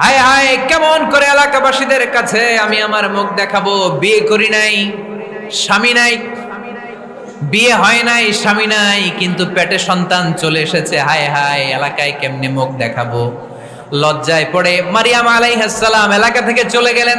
হায় হায়, কেমন করে এলাকাবাসীদের কাছে আমি আমার মুখ দেখাবো? বিয়ে করি নাই, স্বামী নাই, বিয়ে হয় নাই, স্বামী নাই, কিন্তু পেটে সন্তান চলে এসেছে। হায় হায়, এলাকায় কেমনে মুখ দেখাবো? লজ্জায় পড়ে মারিয়াম আলাইহাসালাম এলাকা থেকে চলে গেলেন।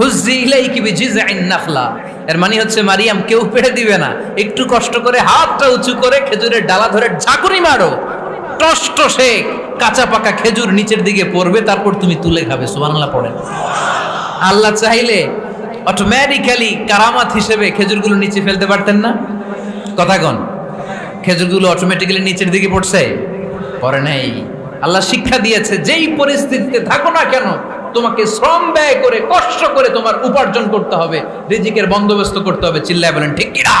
হুজ্জি ইলাইকি বিজিযিন নাখলা। এর মানে হচ্ছে, মারিয়াম, কেউ পেড়ে দিবে না। একটু কষ্ট করে হাতটা উঁচু করে খেজুরের ডালা ধরে ঝাঁকুনি মারো। টষ্ট শেখ কাঁচা পাকা খেজুর নিচের দিকে পড়বে, তারপর তুমি তুলে খাবে। সুবহানাল্লাহ পড়েন। আল্লাহ চাইলে অটোমেটিক্যালি কারামাত হিসেবে খেজুরগুলো নিচে ফেলতে পারতেন না। কথা কন, খেজুরগুলো অটোমেটিক্যালি নিচের দিকে পড়ছে? পড়ে নাই। আল্লাহ শিক্ষা দিয়েছে, যেই পরিস্থিতিতে থাকো না কেন তোমাকে শ্রম ব্যয় করে, কষ্ট করে তোমার উপার্জন করতে হবে, রিজিকের বন্দোবস্ত করতে হবে, চিল্লায় বলেন, ঠিক কিনা?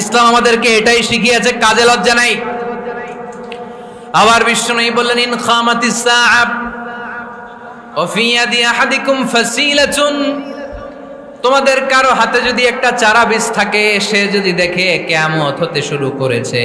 ইসলাম আমাদেরকে এটাই শিখিয়েছে, কাজে লজ্জা নাই। আবার বিশ্ব বিষ্ণু বললেন, ইন খামাতি সাহাব তোমাদের কারও হাতে যদি একটা চারা বীজ থাকে, সে যদি দেখে কেমত হতে শুরু করেছে।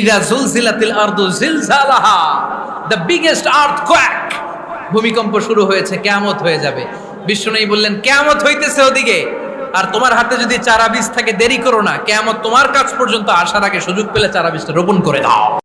ইদা জুলজিলাতিল আরদু জিলজালাহা। দ্য বিগেস্ট আর্থকোয়াক ভূমিকম্প শুরু হয়েছে, কিয়ামত হয়ে যাবে। বিষ্ণুই বললেন, কিয়ামত হইতেছে ওদিকে। আর তোমার হাতে যদি চারা বীজ থাকে, দেরি করো না। কিয়ামত তোমার কাছ পর্যন্ত আসার আগে সুযোগ পেলে চারা বীজটা রোপণ করে দাও।